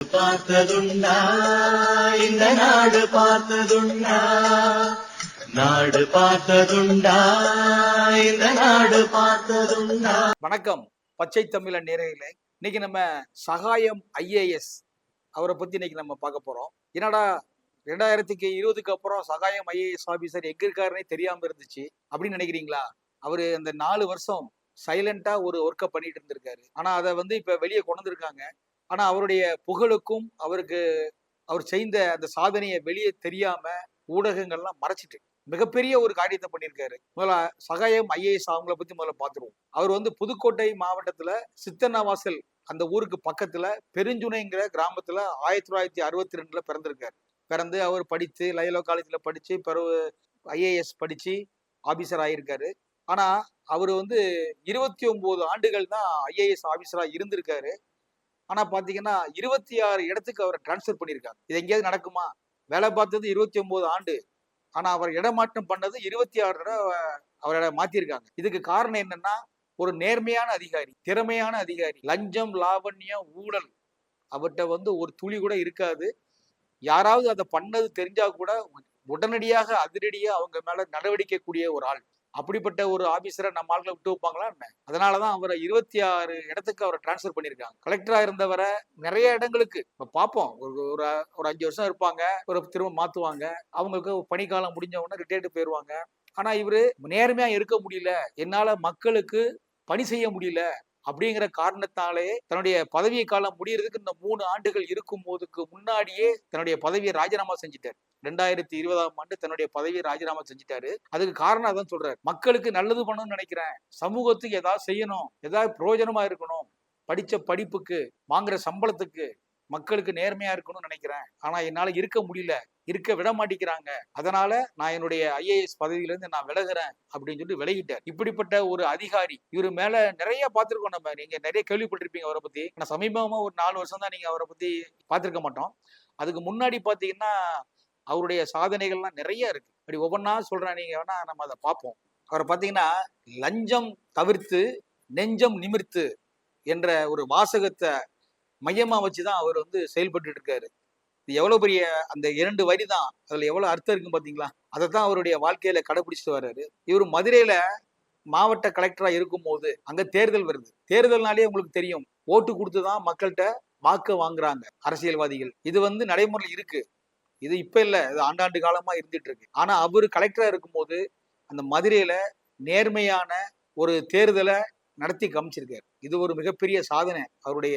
பார்த்ததுண்டா இந்த நாடு பார்த்ததுண்டா நாடு பார்த்ததுண்டா இந்த நாடு பார்த்ததுண்டா. வணக்கம். பச்சை தமிழன் நேரர்களே இன்னைக்கு நம்ம சகாயம் ஐஏஎஸ் அவரை பத்தி இன்னைக்கு நம்ம பார்க்க போறோம். என்னடா ரெண்டாயிரத்துக்கு இருபதுக்கு அப்புறம் சகாயம் ஐஏஎஸ் ஆபீசர் எங்க இருக்காருன்னே தெரியாம இருந்துச்சு அப்படின்னு நினைக்கிறீங்களா? அவரு அந்த நாலு வருஷம் சைலண்டா ஒரு ஒர்க்கை பண்ணிட்டு இருந்திருக்காரு. ஆனா அதை வந்து இப்ப வெளியே கொண்டு வந்திருக்காங்க. ஆனா அவருடைய புகழுக்கும் அவருக்கு அவர் செய்த அந்த சாதனையை வெளியே தெரியாம ஊடகங்கள்லாம் மறைச்சிட்டு மிகப்பெரிய ஒரு காரியத்தை பண்ணியிருக்காரு. முதல்ல சகாயம் ஐஏஎஸ் அவங்கள பத்தி முதல்ல பார்த்துருவோம். அவர் வந்து புதுக்கோட்டை மாவட்டத்துல சித்தன்னவாசல் அந்த ஊருக்கு பக்கத்துல பெருஞ்சுனைங்கிற கிராமத்துல ஆயிரத்தி தொள்ளாயிரத்தி அறுபத்தி ரெண்டுல பிறந்திருக்காரு. பிறந்து அவர் படித்து லயலோ காலேஜ்ல படிச்சு பிறகு ஐஏஎஸ் படிச்சு ஆபீசர் ஆயிருக்காரு. ஆனா அவர் வந்து இருபத்தி ஒன்பது ஆண்டுகள் தான் ஐஏஎஸ் ஆபீசரா இருந்திருக்காரு. ஆனா பாத்தீங்கன்னா இருபத்தி ஆறு இடத்துக்கு அவரை டிரான்ஸ்ஃபர் பண்ணியிருக்காங்க இது எங்கேயாவது நடக்குமா? வேலை பார்த்தது இருபத்தி ஒன்பது ஆண்டு. ஆனா அவர் இடமாற்றம் பண்ணது இருபத்தி ஆறு தடவை அவரை மாத்திருக்காங்க இதுக்கு காரணம் என்னன்னா ஒரு நேர்மையான அதிகாரி திறமையான அதிகாரி. லஞ்சம் லாவண்யம் ஊழல். அவர்கிட்ட வந்து ஒரு துளி கூட இருக்காது. யாராவது அதை பண்ணது தெரிஞ்சா கூட உடனடியாக அதிரடியாக அவங்க மேல நடவடிக்கை கூடிய ஒரு ஆள். அப்படிப்பட்ட ஒரு ஆபீசரை நம்ம ஆட்களை விட்டு வைப்பாங்களா என்ன? அதனாலதான் அவரை இருபத்தி ஆறு இடத்துக்கு அவரை டிரான்ஸ்ஃபர் பண்ணியிருக்காங்க. கலெக்டரா இருந்தவரை நிறைய இடங்களுக்கு இப்ப பார்ப்போம் ஒரு ஒரு ஒரு அஞ்சு வருஷம் இருப்பாங்க. ஒரு திரும்ப மாத்துவாங்க. அவங்களுக்கு பணிக்காலம் முடிஞ்ச உடனே ரிட்டையர்டு போயிடுவாங்க ஆனா இவரு நேர்மையா இருக்க முடியல. என்னால மக்களுக்கு பணி செய்ய முடியல. அப்படிங்கிற காரணத்தாலே தன்னுடைய பதவியை காலம் முடியறதுக்கு இந்த மூணு ஆண்டுகள் இருக்கும் போதுக்கு முன்னாடியே தன்னுடைய பதவியை ராஜினாமா செஞ்சுட்டார். ரெண்டாயிரத்தி இருபதாம் ஆண்டு தன்னுடைய பதவியை ராஜினாமா செஞ்சிட்டாரு. அதுக்கு காரணம் அதான் சொல்றாரு. மக்களுக்கு நல்லது பண்ணணும்னு நினைக்கிறேன். சமூகத்துக்கு ஏதாவது செய்யணும். ஏதாவது பிரயோஜனமா இருக்கணும். படிச்ச படிப்புக்கு வாங்குற சம்பளத்துக்கு மக்களுக்கு நேர்மையா இருக்கணும்னு நினைக்கிறேன். ஆனா என்னால இருக்க முடியல. இருக்க விட மாட்டேங்கிறாங்க. அதனால நான் என்னுடைய ஐஏஎஸ் பதவியில இருந்து நான் விலகுறேன் அப்படின்னு சொல்லி விலகிட்டார். இப்படிப்பட்ட ஒரு அதிகாரி இவர் மேல நிறைய பார்த்திருக்கோம் நம்ம. நீங்க நிறைய கேள்விப்பட்டிருப்பீங்க அவரை பத்தி. நான் சமீபமா ஒரு நாலு வருஷம் தான் நீங்க அவரை பத்தி பார்த்திருக்க மாட்டோம். அதுக்கு முன்னாடி பாத்தீங்கன்னா அவருடைய சாதனைகள்லாம் நிறைய இருக்கு. அப்படி ஒவ்வொன்றா சொல்றேன். நீங்க வேணா நம்ம அதை பார்ப்போம். அவரை பார்த்தீங்கன்னா லஞ்சம் தவிர்த்து நெஞ்சம் நிமிர்த்து என்ற ஒரு வாசகத்தை மையமா வச்சுதான் அவர் வந்து செயல்பட்டு இருக்காரு இது எவ்வளவு பெரிய அந்த இரண்டு வரி தான் அதுல எவ்வளவு அர்த்தம் இருக்கும் பாத்தீங்களா? அதை தான் அவருடைய வாழ்க்கையில கடைபிடிச்சிட்டு வர்றாரு. இவர் மதுரையில மாவட்ட கலெக்டரா இருக்கும் போது அங்க தேர்தல் வருது. தேர்தல்னாலே உங்களுக்கு தெரியும். ஓட்டு கொடுத்து தான் மக்கள்கிட்ட வாக்கு வாங்குறாங்க அரசியல்வாதிகள். இது வந்து நடைமுறையில் இருக்கு. இது இப்ப இல்ல. இது ஆண்டாண்டு காலமா இருந்துட்டு இருக்கு ஆனா அவர் கலெக்டரா இருக்கும்போது அந்த மதுரையில நேர்மையான ஒரு தேர்தலை நடத்தி காமிச்சிருக்காரு இது ஒரு மிகப்பெரிய சாதனை அவருடைய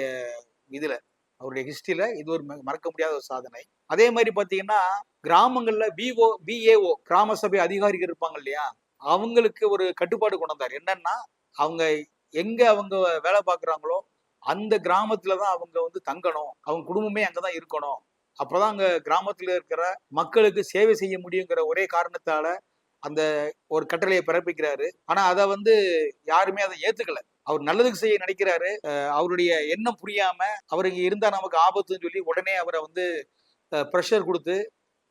இதுல அவருடைய ஹிஸ்டரியில இது ஒரு ம- மறக்க முடியாத ஒரு சாதனை. அதே மாதிரி பாத்தீங்கன்னா கிராமங்கள்ல விஓ பிஏஓ கிராம சபை அதிகாரிகள் இருப்பாங்க இல்லையா? அவங்களுக்கு ஒரு கட்டுப்பாடு கொண்டு வந்தார். என்னன்னா அவங்க எங்க அவங்க வேலை பார்க்குறாங்களோ அந்த கிராமத்துல தான் அவங்க வந்து தங்கணும். அவங்க குடும்பமே அங்கதான் இருக்கணும். அப்பதான் அங்க கிராமத்துல இருக்கிற மக்களுக்கு சேவை செய்ய முடியுங்கிற ஒரே காரணத்தால அந்த ஒரு கட்டளையை பிறப்பிக்கிறாரு. ஆனா அதை வந்து யாருமே அதை ஏத்துக்கல. அவர் நல்லதுக்கு செய்ய நினைக்கிறாரு. அவருடைய எண்ணம் புரியாம அவர் இங்க இருந்தா நமக்கு ஆபத்துன்னு சொல்லி உடனே அவரை வந்து ப்ரெஷர் கொடுத்து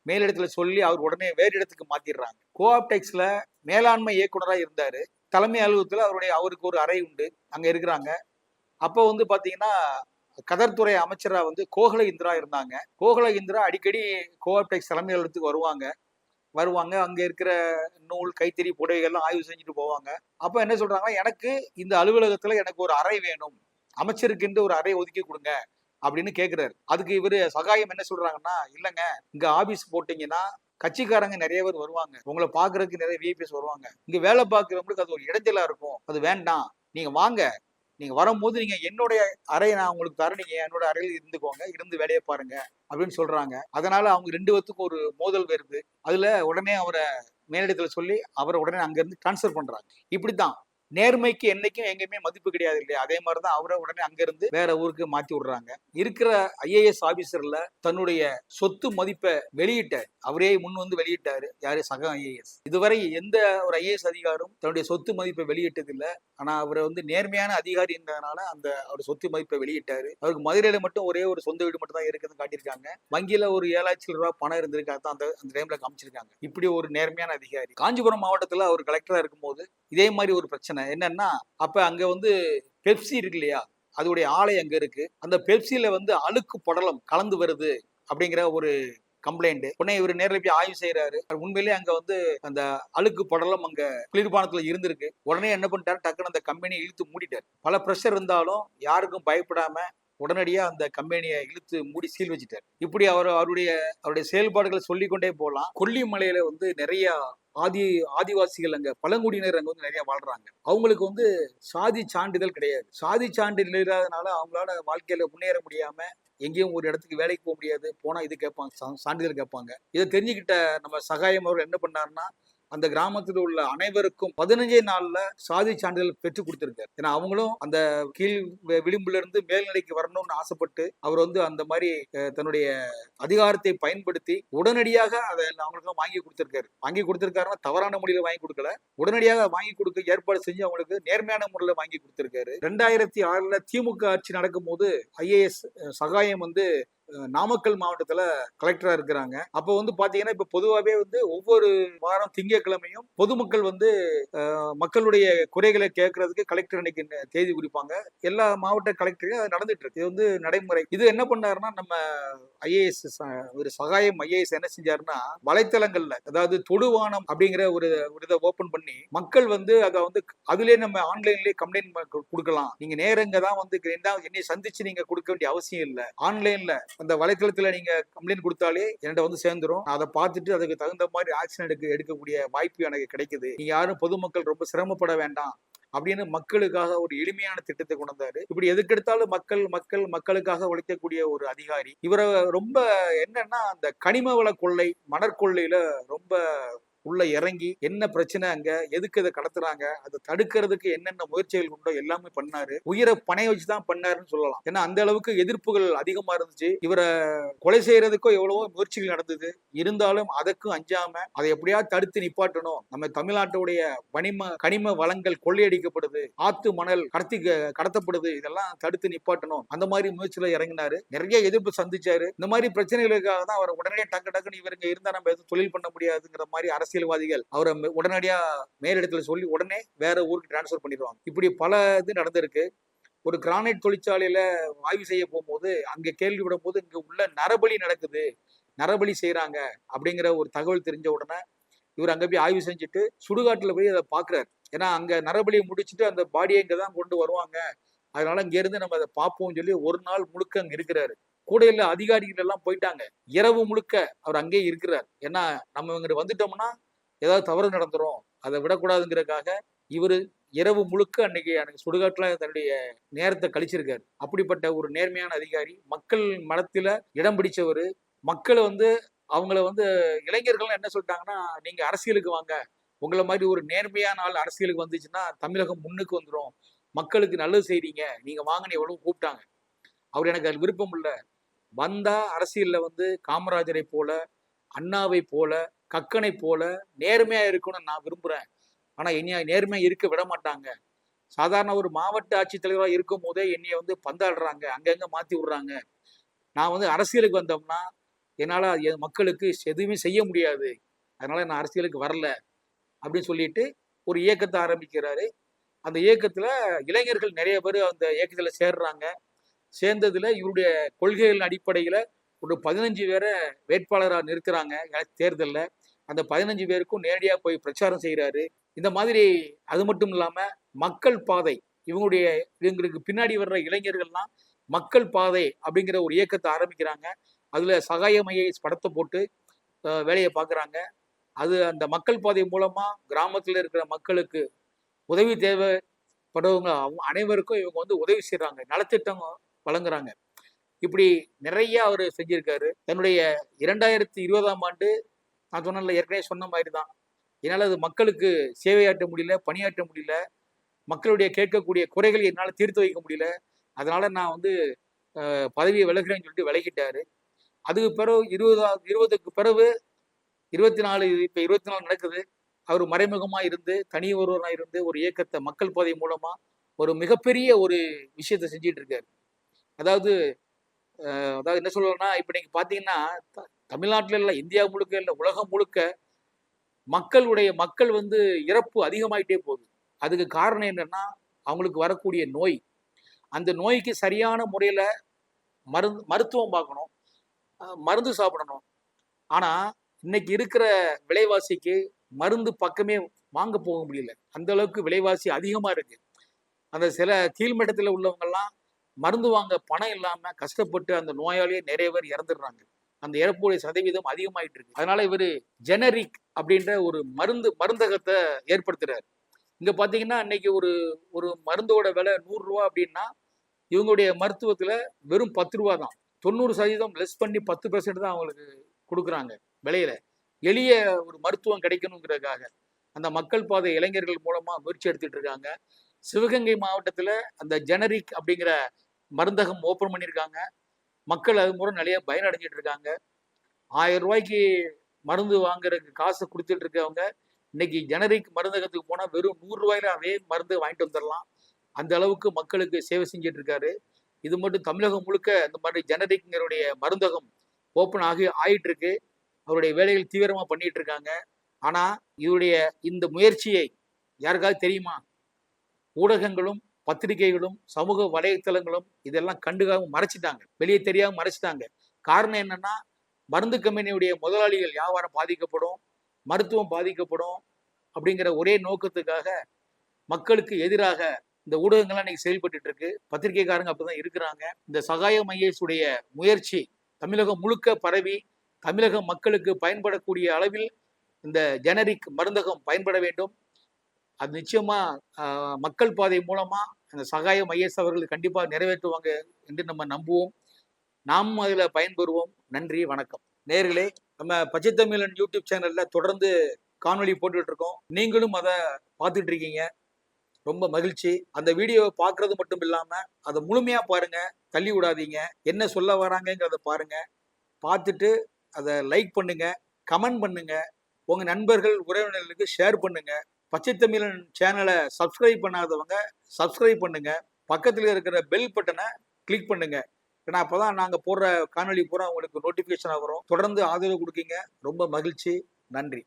மேலிடத்துல சொல்லி அவர் உடனே வேறு இடத்துக்கு மாத்திடுறாங்க. கோஆப்டெக்ஸ்ல மேலாண்மை இயக்குனராக இருந்தாரு. தலைமை அலுவலகத்தில் அவருடைய அவருக்கு ஒரு அறை உண்டு. அங்க இருக்கிறாங்க. அப்போ வந்து பாத்தீங்கன்னா கதர்துறை அமைச்சராக வந்து கோகல இந்திரா இருந்தாங்க. கோகல இந்திரா அடிக்கடி கோஆப்டெக்ஸ் தலைமை அலுவலகத்துக்கு வருவாங்க. வருவாங்க. அங்கே இருக்கிற நூல் கைத்தறி புடவைகள்லாம் ஆய்வு செஞ்சுட்டு போவாங்க. அப்போ என்ன சொல்றாங்க எனக்கு இந்த அலுவலகத்தில் எனக்கு ஒரு அறை வேணும். அமைச்சருக்குன்ற ஒரு அறை ஒதுக்கி கொடுங்க. அப்படின்னு கேட்குறாரு அதுக்கு இவரு சகாயம் என்ன சொல்றாங்கன்னா இல்லைங்க இங்கே ஆபீஸ் போட்டிங்கன்னா கட்சிக்காரங்க நிறைய பேர் வருவாங்க. உங்களை பார்க்கறதுக்கு நிறைய விஐபிஎஸ் வருவாங்க. இங்கே வேலை பார்க்குறவங்களுக்கு அது ஒரு இடைஞ்சலாக இருக்கும். அது வேண்டாம். நீங்க வாங்க. நீங்க வரும்போது நீங்க என்னுடைய அறையை நான் உங்களுக்கு தரேன். நீங்க என்னோட அறையில் இருந்துக்கோங்க. இருந்து வேலையை பாருங்க அப்படின்னு சொல்றாங்க. அதனால அவங்க ரெண்டு பேத்துக்கும் ஒரு மோதல் வருது. அதுல உடனே அவரை மேலிடத்துல சொல்லி அவரை உடனே அங்க இருந்து டிரான்ஸ்ஃபர் பண்றாங்க. இப்படித்தான். நேர்மைக்கு என்னைக்கும் எங்கேயுமே மதிப்பு கிடையாது இல்லையா? அதே மாதிரி தான் அவரை உடனே அங்கிருந்து வேற ஊருக்கு மாத்தி விடுறாங்க. இருக்கிற ஐஏஎஸ் ஆபீசர்ல தன்னுடைய சொத்து மதிப்பை வெளியிட்டார். அவரே முன் வந்து வெளியிட்டாரு. யாரு? சக ஐஏஎஸ் இதுவரை எந்த ஒரு ஐஏஎஸ் அதிகாரும் தன்னுடைய சொத்து மதிப்பை வெளியிட்டது இல்ல ஆனா அவர் வந்து நேர்மையான அதிகாரி இருந்ததுனால அந்த அவர் சொத்து மதிப்பை வெளியிட்டாரு. அவருக்கு மதுரையில மட்டும் ஒரே ஒரு சொந்த வீடு மட்டும் தான் இருக்குதுன்னு காட்டியிருக்காங்க. வங்கியில ஒரு ஏழாயிரத்தி ரூபாய் பணம் இருந்திருக்காது அந்த அந்த டைம்ல காமிச்சிருக்காங்க. இப்படி ஒரு நேர்மையான அதிகாரி. காஞ்சிபுரம் மாவட்டத்துல அவர் கலெக்டரா இருக்கும்போது இதே மாதிரி ஒரு பிரச்சனை என்னன்னா அப்ப அங்க வந்து பெப்சி இருக்கு இல்லையா அதோடைய ஆலை அங்க இருக்கு. அந்த பெப்சியில வந்து அழுக்கு படலம் கலந்து வருது அப்படிங்கிற ஒரு கம்ப்ளைண்ட் உடனே இவர் நேரில் போய் ஆய்வு செய்யறாரு உண்மையிலேயே அங்க வந்து அந்த அழுக்கு படலம் அங்க குளிர்பானத்துல இருந்திருக்கு. உடனே என்ன பண்ணிட்டாரு? டக்குன்னு அந்த கம்பெனியை இழுத்து மூடிட்டார். பல ப்ரெஷர் இருந்தாலும் யாருக்கும் பயப்படாம உடனடியா அந்த கம்பெனியை இழுத்து மூடி சீல் வச்சுட்டார். இப்படி அவர் அவருடைய அவருடைய செயல்பாடுகளை சொல்லிக்கொண்டே போகலாம். கொல்லிமலையில வந்து நிறைய ஆதி ஆதிவாசிகள் அங்க பழங்குடியினர் அங்க வந்து நிறைய வாழ்றாங்க. அவங்களுக்கு வந்து சாதி சான்றிதழ் கிடையாது. சாதி சான்றிதழ் இல்லாதனால அவங்களால வாழ்க்கையில முன்னேற முடியாம எங்கேயும் ஒரு இடத்துக்கு வேலைக்கு போக முடியாது. போனா இது கேட்பாங்க சா- சான்றிதழ் கேட்பாங்க. இதை தெரிஞ்சுக்கிட்ட நம்ம சகாயம் அவர்கள் என்ன பண்ணாருன்னா அந்த கிராமத்தில் உள்ள அனைவருக்கும் பதினஞ்சே நாள்ல சாதி சான்றிதழ் பெற்று கொடுத்திருக்காரு. ஏன்னா அவங்களும் அந்த கீழ் விளிம்புல இருந்து மேல்நிலைக்கு வரணும்னு ஆசைப்பட்டு அவர் வந்து அந்த மாதிரி தன்னுடைய அதிகாரத்தை பயன்படுத்தி உடனடியாக அதை அவங்களுக்கு வாங்கி கொடுத்திருக்காரு. வாங்கி கொடுத்திருக்காருன்னா தவறான முறையில் வாங்கி கொடுக்கல. உடனடியாக வாங்கி கொடுக்க ஏற்பாடு செஞ்சு அவங்களுக்கு நேர்மையான முறையில் வாங்கி கொடுத்திருக்காரு. ரெண்டாயிரத்தி ஆறுல திமுக ஆட்சி நடக்கும்போது ஐஏஎஸ் சகாயம் வந்து நாமக்கல் மாவட்டத்துல கலெக்டரா இருக்கிறாங்க. அப்போ வந்து பாத்தீங்கன்னா இப்ப பொதுவாகவே வந்து ஒவ்வொரு வாரம் திங்கட்கிழமையும் பொதுமக்கள் வந்து மக்களுடைய குறைகளை கேட்கறதுக்கு கலெக்டர் அன்னைக்கு தேதி குறிப்பாங்க. எல்லா மாவட்ட கலெக்டரையும் அது நடந்துட்டு இருக்கு. இது வந்து நடைமுறை. இது என்ன பண்ணாருன்னா நம்ம ஐஏஎஸ் ஒரு சகாயம் ஐஏஎஸ் என்ன செஞ்சாருன்னா வலைத்தளங்கள்ல அதாவது தொடுவானம் அப்படிங்கிற ஒரு இதை ஓபன் பண்ணி மக்கள் வந்து அதை வந்து அதுலயே நம்ம ஆன்லைன்லயே கம்ப்ளைண்ட் கொடுக்கலாம். நீங்க நேரங்க தான் வந்து என்ன என்னை சந்திச்சு நீங்க கொடுக்க வேண்டிய அவசியம் இல்லை. ஆன்லைன்ல அந்த வலைத்தளத்தில் நீங்க கம்ப்ளைண்ட் கொடுத்தாலே என்கிட்ட வந்து சேர்ந்துரும். அதை பார்த்துட்டு அதுக்கு தகுந்த மாதிரி ஆக்ஷன் எடுக்க எடுக்கக்கூடிய வாய்ப்பு எனக்கு கிடைக்குது. நீங்க யாரும் பொதுமக்கள் ரொம்ப சிரமப்பட வேண்டாம். அப்படின்னு மக்களுக்காக ஒரு எளிமையான திட்டத்தை கொண்டு வந்தாரு. இப்படி எதுக்கெடுத்தாலும் மக்கள் மக்கள் மக்களுக்காக உழைக்கக்கூடிய ஒரு அதிகாரி. இவரை ரொம்ப என்னன்னா அந்த கனிம வள கொள்ளை மணற்கொள்ளையில ரொம்ப உள்ள இறங்கி என்ன பிரச்சனை அங்க? எதுக்கு இதை கடத்துறாங்க? அதை தடுக்கிறதுக்கு என்னென்ன முயற்சிகள் உண்டோ எல்லாமே பண்ணாரு. உயிரை பணைய வச்சுதான் பண்ணாருன்னு சொல்லலாம். ஏன்னா அந்த அளவுக்கு எதிர்ப்புகள் அதிகமா இருந்துச்சு. இவரை கொலை செய்யறதுக்கும் எவ்வளவோ முயற்சிகள் நடந்தது. இருந்தாலும் அதற்கும் அஞ்சாம அதை எப்படியாவது தடுத்து நிப்பாட்டணும். நம்ம தமிழ்நாட்டுடைய வனிம கனிம வளங்கள் கொள்ளையடிக்கப்படுது. ஆத்து மணல் கடத்தி கடத்தப்படுது. இதெல்லாம் தடுத்து நிப்பாட்டணும். அந்த மாதிரி முயற்சியில இறங்கினாரு. நிறைய எதிர்ப்பு சந்திச்சாரு. இந்த மாதிரி பிரச்சனைகளுக்காக தான் அவர் உடனே டக்கு டக்குன்னு இவருங்க இருந்தா நம்ம எதுவும் தொழில் பண்ண முடியாதுங்கிற மாதிரி அரசியல்வாதிகள் அவரை உடனடியா மேலிடத்துல சொல்லி உடனே வேற ஊருக்கு டிரான்ஸ்ஃபர் பண்ணிடுவாங்க. இப்படி பல இது நடந்திருக்கு. ஒரு கிரானைட் தொழிற்சாலையில ஆய்வு செய்ய போகும்போது அங்க கேள்விப்படும் போது இங்க உள்ள நரபலி நடக்குது. நரபலி செய்யறாங்க அப்படிங்கிற ஒரு தகவல் தெரிஞ்ச உடனே இவர் அங்க போய் ஆய்வு செஞ்சுட்டு சுடுகாட்டுல போய் அதை பாக்குறாரு. ஏன்னா அங்க நரபலியை முடிச்சுட்டு அந்த பாடியை இங்கே தான் கொண்டு வருவாங்க. அதனால இங்கேருந்து நம்ம அதை பார்ப்போம்னு சொல்லி ஒரு நாள் முழுக்க அங்க இருக்கிறாரு. கூடையில அதிகாரிகள் எல்லாம் போயிட்டாங்க. இரவு முழுக்க அவர் அங்கேயே இருக்கிறார். ஏன்னா நம்ம இங்கிட்டு வந்துட்டோம்னா ஏதாவது தவறு நடந்துரும். அதை விடக்கூடாதுங்கிறதுக்காக இவரு இரவு முழுக்க அன்னைக்கு எனக்கு சுடுகாட்டுல தன்னுடைய நேரத்தை கழிச்சிருக்காரு. அப்படிப்பட்ட ஒரு நேர்மையான அதிகாரி மக்கள் மனத்துல இடம் பிடிச்சவர் மக்களை வந்து அவங்கள வந்து இளைஞர்கள் என்ன சொல்லிட்டாங்கன்னா நீங்க அரசியலுக்கு வாங்க. உங்களை மாதிரி ஒரு நேர்மையான ஆள் அரசியலுக்கு வந்துச்சுன்னா தமிழகம் முன்னுக்கு வந்துடும் மக்களுக்கு நல்லது செய்கிறீங்க நீங்க வாங்கின எவ்வளவு கூப்பிட்டாங்க. அவர் எனக்கு அது விருப்பம் இல்லை. வந்தா அரசியல்ல வந்து காமராஜரை போல அண்ணாவை போல கக்கனை போல நேர்மையா இருக்கணும்னு நான் விரும்புறேன். ஆனா என்னைய நேர்மையா இருக்க விட மாட்டாங்க. சாதாரண ஒரு மாவட்ட ஆட்சித்தலைவராக இருக்கும் போதே என்னைய வந்து பந்தாடுறாங்க அங்கங்க மாத்தி விடுறாங்க. நான் வந்து அரசியலுக்கு வந்தோம்னா என்னால் என் மக்களுக்கு எதுவுமே செய்ய முடியாது. அதனால நான் அரசியலுக்கு வரல. அப்படின்னு சொல்லிட்டு ஒரு இயக்கத்தை ஆரம்பிக்கிறாரு. அந்த இயக்கத்தில் இளைஞர்கள் நிறைய பேர் அந்த இயக்கத்தில் சேர்றாங்க. சேர்ந்ததுல இவருடைய கொள்கைகள் அடிப்படையில ஒரு பதினஞ்சு பேரை வேட்பாளராக நிறுத்துறாங்க. தேர்தலில். அந்த பதினஞ்சு பேருக்கும் நேரடியாக போய் பிரச்சாரம் செய்கிறாரு இந்த மாதிரி அது மட்டும் இல்லாம மக்கள் பாதை இவங்களுடைய இவங்களுக்கு பின்னாடி வர்ற இளைஞர்கள்லாம் மக்கள் பாதை அப்படிங்கிற ஒரு இயக்கத்தை ஆரம்பிக்கிறாங்க. அதுல சகாயமையை படத்தை போட்டு வேலையை பார்க்குறாங்க அது அந்த மக்கள் பாதை மூலமா கிராமத்துல இருக்கிற மக்களுக்கு உதவி தேவைப்படுறவங்க அவங்க அனைவருக்கும் இவங்க வந்து உதவி செய்கிறாங்க நலத்திட்டம் வழங்குறாங்க. இப்படி நிறைய அவர் செஞ்சிருக்காரு. தன்னுடைய இரண்டாயிரத்தி இருபதாம் ஆண்டு நான் சொன்னேன்ல ஏற்கனவே சொன்ன மாதிரி தான் என்னால் அது மக்களுக்கு சேவையாற்ற முடியல பணியாற்ற முடியல மக்களுடைய கேட்கக்கூடிய குறைகளை என்னால் தீர்த்து வைக்க முடியல அதனால நான் வந்து பதவியை விலகிறேன்னு சொல்லிட்டு விலகிட்டாரு. அதுக்கு பிறகு இருபதா இருபதுக்கு பிறகு இருபத்தி நாலு இப்போ இருபத்தி நாலு நடக்குது. அவர் மறைமுகமா இருந்து தனி ஒருவராக இருந்து ஒரு இயக்கத்தை மக்கள் பாதை மூலமா ஒரு மிகப்பெரிய ஒரு விஷயத்தை செஞ்சிட்டு இருக்காரு. அதாவது அதாவது என்ன சொல்லணும்னா இப்போ நீங்கள் பார்த்தீங்கன்னா த- இல்லை இந்தியா முழுக்க இல்லை உலகம் முழுக்க மக்களுடைய மக்கள் வந்து இறப்பு அதிகமாயிட்டே போகுது. அதுக்கு காரணம் என்னன்னா அவங்களுக்கு வரக்கூடிய நோய். அந்த நோய்க்கு சரியான முறையில் மருந்து மருத்துவம் பார்க்கணும். மருந்து சாப்பிடணும். ஆனால் இன்னைக்கு இருக்கிற விலைவாசிக்கு மருந்து பக்கமே வாங்க போக முடியல. அந்த அளவுக்கு விலைவாசி அதிகமாக இருக்கு. அந்த சில கீழ்மட்டத்தில் உள்ளவங்கெல்லாம் மருந்து வாங்க பணம் இல்லாம கஷ்டப்பட்டு அந்த நோயாளியே நிறைய பேர் இறந்துடுறாங்க. அந்த இறப்புடைய சதவீதம் அதிகமாயிட்டு இருக்கு. அதனால இவரு ஜெனரிக் அப்படின்ற ஒரு மருந்து மருந்தகத்தை ஏற்படுத்துறாரு. இங்க பாத்தீங்கன்னா அன்னைக்கு ஒரு ஒரு மருந்தோட விலை நூறு ரூபா அப்படின்னா இவங்களுடைய மருத்துவத்துல வெறும் பத்து ரூபா தான். தொண்ணூறு சதவீதம் லெஸ் பண்ணி பத்து பெர்சன்ட் தான் அவங்களுக்கு கொடுக்குறாங்க விலையில. எளிய ஒரு மருத்துவம் கிடைக்கணுங்கிறதுக்காக. அந்த மக்கள் பாதை இளைஞர்கள் மூலமா முயற்சி எடுத்துட்டு இருக்காங்க. சிவகங்கை மாவட்டத்துல அந்த ஜெனரிக் அப்படிங்கிற மருந்தகம் ஓப்பன் பண்ணியிருக்காங்க மக்கள் அது மூலம் நிறைய பயனடைஞ்சிட்டு இருக்காங்க ஆயிரம் ரூபாய்க்கு மருந்து வாங்குறதுக்கு காசு கொடுத்துட்டு இருக்கவங்க இன்னைக்கு ஜெனரிக் மருந்தகத்துக்கு போனால் வெறும் நூறு ரூபாயில அதே மருந்து வாங்கிட்டு வந்துடலாம். அந்த அளவுக்கு மக்களுக்கு சேவை செஞ்சுட்டு இருக்காரு இது மட்டும் தமிழகம் முழுக்க இந்த மாதிரி ஜெனரிக்ங்களுடைய மருந்தகம் ஓப்பன் ஆகி ஆயிட்டு இருக்கு அவருடைய வேலைகள் தீவிரமாக பண்ணிட்டு இருக்காங்க ஆனால் இவருடைய இந்த முயற்சியை யாருக்காவது தெரியுமா? ஊடகங்களும் பத்திரிகைகளும் சமூக வலைத்தளங்களும் இதெல்லாம் கண்டுக்காம மறைச்சிட்டாங்க. வெளியே தெரியாம மறைச்சிட்டாங்க. காரணம் என்னன்னா மருந்து கம்பெனியுடைய முதலாளிகள் வியாபாரம் பாதிக்கப்படும் மருத்துவம் பாதிக்கப்படும் அப்படிங்கிற ஒரே நோக்கத்துக்காக மக்களுக்கு எதிராக இந்த ஊடகங்கள்லாம் இன்னைக்கு செயல்பட்டு இருக்கு பத்திரிகைக்காரங்க அப்படிதான் இருக்கிறாங்க. இந்த சகாய மையசுடைய முயற்சி தமிழகம் முழுக்க பரவி தமிழக மக்களுக்கு பயன்படக்கூடிய அளவில் இந்த ஜெனரிக் மருந்தகம் பயன்பட வேண்டும். அது நிச்சயமா மக்கள் பாதை மூலமா அந்த சகாய மையஸ் அவர்கள் கண்டிப்பாக நிறைவேற்றுவாங்க என்று நம்ம நம்புவோம். நாம் அதில் பயன்பெறுவோம். நன்றி வணக்கம். நேர்களே நம்ம பச்சை தமிழன் யூடியூப் சேனல்ல தொடர்ந்து காணொலி போட்டுட்டு இருக்கோம். நீங்களும் அதை பார்த்துட்டு இருக்கீங்க. ரொம்ப மகிழ்ச்சி. அந்த வீடியோவை பார்க்கறது மட்டும் இல்லாம அதை முழுமையா பாருங்க. தள்ளி விடாதீங்க. என்ன சொல்ல வராங்கங்கிறத பாருங்க. பார்த்துட்டு அதை லைக் பண்ணுங்க. கமெண்ட் பண்ணுங்க. உங்க நண்பர்கள் உறவினர்களுக்கு ஷேர் பண்ணுங்க. பச்சை தமிழன் சேனலை சப்ஸ்கிரைப் பண்ணாதவங்க சப்ஸ்கிரைப் பண்ணுங்க. பக்கத்தில் இருக்கிற பெல் பட்டனை கிளிக் பண்ணுங்க. ஏன்னா அப்பதான் நாங்கள் போடுற காணொளி பூரா உங்களுக்கு நோட்டிஃபிகேஷன் வரும். தொடர்ந்து ஆதரவு கொடுக்கீங்க. ரொம்ப மகிழ்ச்சி. நன்றி.